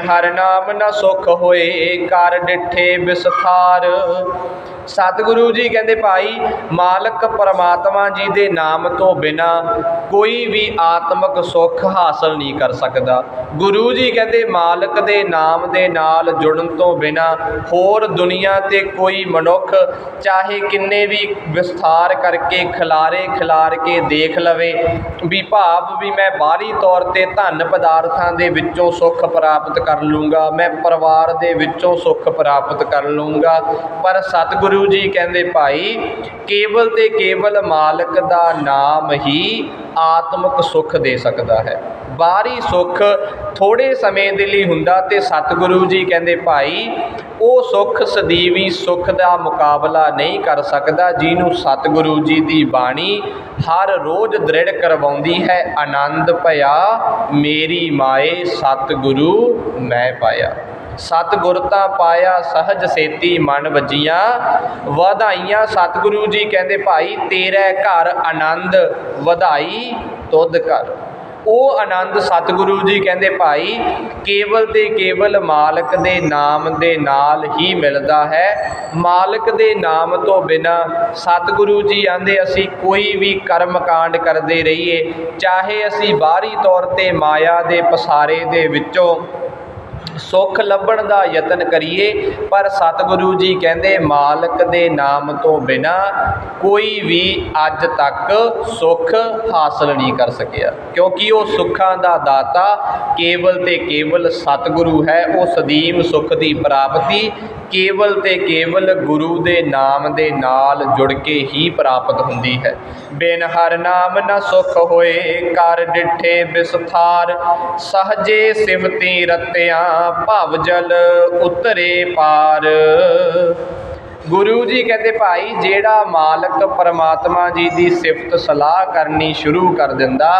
ਹਰ ਨਾਮ ਨਾ ਸੁਖ ਹੋਏ ਕਰ ਡਿਠੇ ਵਿਸਥਾਰ ਸਤਿਗੁਰੂ ਜੀ ਕਹਿੰਦੇ ਭਾਈ, ਮਾਲਕ ਪਰਮਾਤਮਾ ਜੀ ਦੇ ਨਾਮ ਤੋਂ ਬਿਨਾ ਕੋਈ ਵੀ ਆਤਮਿਕ ਸੁੱਖ ਹਾਸਲ ਨਹੀਂ ਕਰ ਸਕਦਾ। ਗੁਰੂ ਜੀ ਕਹਿੰਦੇ, ਮਾਲਕ ਦੇ ਨਾਮ ਦੇ ਨਾਲ ਜੁੜਨ ਤੋਂ ਬਿਨਾ ਹੋਰ ਦੁਨੀਆ ਤੇ ਕੋਈ ਮਨੁੱਖ ਚਾਹੇ ਕਿੰਨੇ ਵੀ ਵਿਸਥਾਰ ਕਰਕੇ ਖਿਲਾਰੇ ਖਿਲਾਰ ਕੇ ਦੇਖ ਲਵੇ, ਵੀ ਭਾਵ ਵੀ ਮੈਂ ਬਾਹਰੀ ਤੌਰ ਤੇ ਧਨ ਪਦਾਰਥਾਂ ਦੇ ਵਿੱਚੋਂ ਸੁੱਖ ਪ੍ਰਾਪਤ ਕਰ ਲੂੰਗਾ, ਮੈਂ ਪਰਿਵਾਰ ਦੇ ਵਿੱਚੋਂ ਸੁੱਖ ਪ੍ਰਾਪਤ ਕਰ ਲੂੰਗਾ, ਪਰ ਸਤਿਗੁਰੂ ਜੀ ਕਹਿੰਦੇ ਭਾਈ, ਕੇਵਲ ਤੇ ਕੇਵਲ ਮਾਲਕ ਦਾ ਨਾਮ ਹੀ ਆਤਮਿਕ ਸੁੱਖ ਦੇ ਸਕਦਾ ਹੈ। ਬਾਹਰੀ ਸੁੱਖ ਥੋੜੇ ਸਮੇਂ ਦੇ ਲਈ ਹੁੰਦਾ ਤੇ ਸਤਿਗੁਰੂ ਜੀ ਕਹਿੰਦੇ ਭਾਈ, ਉਹ ਸੁੱਖ ਸਦੀਵੀ ਸੁੱਖ ਦਾ ਮੁਕਾਬਲਾ ਨਹੀਂ ਕਰ ਸਕਦਾ ਜਿਹਨੂੰ ਸਤਿਗੁਰੂ ਜੀ ਦੀ ਬਾਣੀ ਹਰ ਰੋਜ਼ ਦ੍ਰਿੜ ਕਰਵਾਉਂਦੀ ਹੈ, ਆਨੰਦ ਭਇਆ, ਮੇਰੀ ਮਾਏ ਸਤਿਗੁਰੂ ਮੈਂ ਪਾਇਆ। ਸਤਿਗੁਰ ਤਾਂ ਪਾਇਆ ਸਹਜ ਸੇਤੀ ਮਨ ਵਜੀਆਂ, ਵਧਾਈਆਂ ਸਤਿਗੁਰੂ ਜੀ ਕਹਿੰਦੇ ਭਾਈ, ਤੇਰੇ ਘਰ ਆਨੰਦ, ਵਧਾਈ ਤੁਧ ਘਰ। ਉਹ ਆਨੰਦ ਸਤਿਗੁਰੂ ਜੀ ਕਹਿੰਦੇ ਭਾਈ, ਕੇਵਲ ਤੇ ਕੇਵਲ ਮਾਲਕ ਦੇ ਨਾਮ ਦੇ ਨਾਲ ਹੀ ਮਿਲਦਾ ਹੈ। ਮਾਲਕ ਦੇ ਨਾਮ ਤੋਂ ਬਿਨਾ ਸਤਿਗੁਰੂ ਜੀ ਆਂਦੇ, ਅਸੀਂ ਕੋਈ ਵੀ ਕਰਮ ਕਾਂਡ ਕਰਦੇ ਰਹੀਏ, ਚਾਹੇ ਅਸੀਂ ਬਾਹਰੀ ਤੌਰ ਤੇ ਮਾਇਆ ਦੇ ਪਸਾਰੇ ਦੇ ਵਿੱਚੋਂ ਸੁੱਖ ਲੱਭਣ ਦਾ ਯਤਨ ਕਰੀਏ, ਪਰ ਸਤਿਗੁਰੂ ਜੀ ਕਹਿੰਦੇ, ਮਾਲਕ ਦੇ ਨਾਮ ਤੋਂ ਬਿਨਾ ਕੋਈ ਵੀ ਅੱਜ ਤੱਕ ਸੁੱਖ ਹਾਸਲ ਨਹੀਂ ਕਰ ਸਕਿਆ। ਕਿਉਂਕਿ ਉਹ ਸੁੱਖਾਂ ਦਾ ਦਾਤਾ, ਕੇਵਲ ਤੇ ਕੇਵਲ ਸਤਿਗੁਰੂ ਹੈ, ਉਹ ਸਦੀਮ ਸੁੱਖ ਦੀ ਪ੍ਰਾਪਤੀ ਕੇਵਲ ਤੇ ਕੇਵਲ ਗੁਰੂ ਦੇ ਨਾਮ ਦੇ ਨਾਲ ਜੁੜ ਕੇ ਹੀ ਪ੍ਰਾਪਤ ਹੁੰਦੀ ਹੈ। ਬਿਨ ਹਰ ਨਾਮ ਨ ਸੁਖ ਹੋਏ, ਕਰ ਡਿਠੇ ਵਿਸਥਾਰ ਸਹਜੇ ਸਿਵਤੀ ਰਤਿਆਂ, ਭਵ ਜਲ ਉਤਰੇ ਪਾਰ। ਗੁਰੂ ਜੀ ਕਹਿੰਦੇ, ਭਾਈ, ਜਿਹੜਾ ਮਾਲਕ ਪਰਮਾਤਮਾ ਜੀ ਦੀ ਸਿਫਤ ਸਲਾਹ ਕਰਨੀ ਸ਼ੁਰੂ ਕਰ ਦਿੰਦਾ,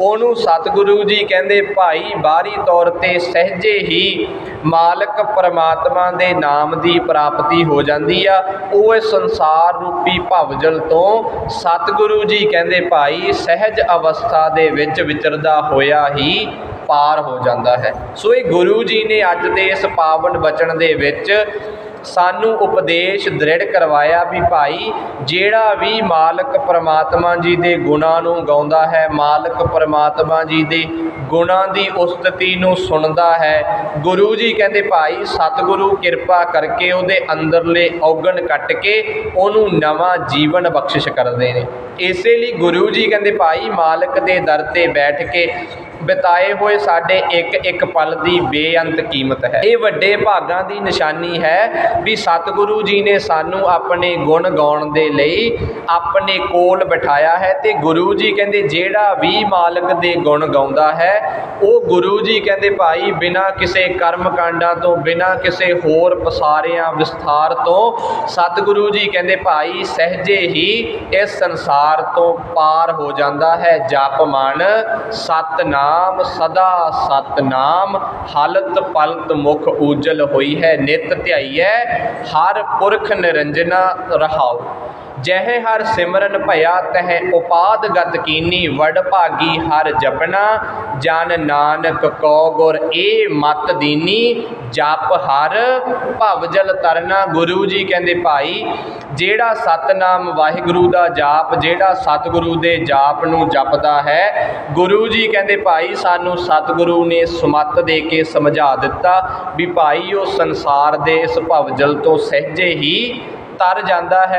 ਉਹਨੂੰ ਸਤਿਗੁਰੂ ਜੀ ਕਹਿੰਦੇ, ਭਾਈ, ਬਾਹਰੀ ਤੌਰ ਤੇ ਸਹਜੇ ਹੀ ਮਾਲਕ ਪਰਮਾਤਮਾ ਦੇ ਨਾਮ ਦੀ ਪ੍ਰਾਪਤੀ ਹੋ ਜਾਂਦੀ ਆ। ਉਹ ਇਸ ਸੰਸਾਰ ਰੂਪੀ ਭਵਜਲ ਤੋਂ ਸਤਿਗੁਰੂ ਜੀ ਕਹਿੰਦੇ, ਭਾਈ, ਸਹਿਜ ਅਵਸਥਾ ਦੇ ਵਿੱਚ ਵਿਚਰਦਾ ਹੋਇਆ ਹੀ ਪਾਰ ਹੋ ਜਾਂਦਾ ਹੈ। ਸੋ ਇਹ ਗੁਰੂ ਜੀ ਨੇ ਅੱਜ ਦੇ ਇਸ ਪਾਵਨ ਬਚਨ ਦੇ ਵਿੱਚ ਸਾਨੂੰ ਉਪਦੇਸ਼ ਦ੍ਰਿੜ ਕਰਵਾਇਆ ਵੀ ਭਾਈ, ਜਿਹੜਾ ਵੀ ਮਾਲਕ ਪ੍ਰਮਾਤਮਾ ਜੀ ਦੇ ਗੁਣਾਂ ਨੂੰ ਗਾਉਂਦਾ ਹੈ, ਮਾਲਕ ਪ੍ਰਮਾਤਮਾ ਜੀ ਦੇ ਗੁਣਾਂ ਦੀ ਉਸਤਤੀ ਨੂੰ ਸੁਣਦਾ ਹੈ। ਗੁਰੂ ਜੀ ਕਹਿੰਦੇ, ਭਾਈ, ਸਤਿਗੁਰੂ ਕਿਰਪਾ ਕਰਕੇ ਉਹਦੇ ਅੰਦਰਲੇ ਔਗਣ ਕੱਟ ਕੇ ਉਹਨੂੰ ਨਵਾਂ ਜੀਵਨ ਬਖਸ਼ਿਸ਼ ਕਰਦੇ ਨੇ। ਇਸੇ ਲਈ ਗੁਰੂ ਜੀ ਕਹਿੰਦੇ, ਭਾਈ ਮਾਲਕ ਦੇ ਦਰ ਤੇ ਬੈਠ ਕੇ ਬਿਤਾਏ ਹੋਏ ਸਾਡੇ ਇੱਕ ਇੱਕ ਪਲ ਦੀ ਬੇਅੰਤ ਕੀਮਤ ਹੈ। ਇਹ ਵੱਡੇ ਭਾਗਾਂ ਦੀ ਨਿਸ਼ਾਨੀ ਹੈ ਵੀ ਸਤਿਗੁਰੂ ਜੀ ਨੇ ਸਾਨੂੰ ਆਪਣੇ ਗੁਣ ਗਾਉਣ ਦੇ ਲਈ ਆਪਣੇ ਕੋਲ ਬਿਠਾਇਆ ਹੈ ਤੇ ਗੁਰੂ ਜੀ ਕਹਿੰਦੇ, ਜਿਹੜਾ ਵੀ ਮਾਲਕ ਦੇ ਗੁਣ ਗਾਉਂਦਾ ਹੈ, ਉਹ ਗੁਰੂ ਜੀ ਕਹਿੰਦੇ, ਭਾਈ ਬਿਨਾਂ ਕਿਸੇ ਕਰਮ ਕਾਂਡਾਂ ਤੋਂ, ਬਿਨਾਂ ਕਿਸੇ ਹੋਰ ਪਸਾਰਿਆਂ ਵਿਸਥਾਰ ਤੋਂ ਸਤਿਗੁਰੂ ਜੀ ਕਹਿੰਦੇ, ਭਾਈ ਸਹਜੇ ਹੀ ਇਸ ਸੰਸਾਰ ਤੋਂ ਪਾਰ ਹੋ ਜਾਂਦਾ ਹੈ। ਜਪ ਮਨ, ਸਤਨਾਮ, ਸਦਾ ਸਤਨਾਮ। ਹਲਤ ਪਲਤ ਮੁਖ ਉਜਲ ਹੋਈ ਹੈ। ਨਿਤ ਧਿਆਈਐ ਹਰ ਪੁਰਖ ਨਿਰੰਜਨਾ ਰਹਾਉ। ਜਹ ਹਰ ਸਿਮਰਨ ਭਇਆ, ਤਹ ਉਪਾਦ ਗਤ ਕੀਨੀ, ਵਡ ਭਾਗੀ ਹਰ ਜਪਣਾ। ਜਨ ਨਾਨਕ ਕੋ ਗੁਰ ਏ ਮਤ ਦੀਨੀ, ਜਪ ਹਰ ਭਵ ਜਲ ਤਰਨਾ। ਗੁਰੂ ਜੀ ਕਹਿੰਦੇ, ਭਾਈ, ਜਿਹੜਾ ਸਤਨਾਮ ਵਾਹਿਗੁਰੂ ਦਾ ਜਾਪ, ਜਿਹੜਾ ਸਤਿਗੁਰੂ ਦੇ ਜਾਪ ਨੂੰ ਜਪਦਾ ਹੈ, ਗੁਰੂ ਜੀ ਕਹਿੰਦੇ, ਭਾਈ, ਸਾਨੂੰ ਸਤਿਗੁਰੂ ਨੇ ਸੁਮਤ ਦੇ ਕੇ ਸਮਝਾ ਦਿੱਤਾ ਵੀ ਭਾਈ, ਉਹ ਸੰਸਾਰ ਦੇ ਇਸ ਭਵਜਲ ਤੋਂ ਸਹਿਜੇ ਹੀ ਤਰ ਜਾਂਦਾ ਹੈ।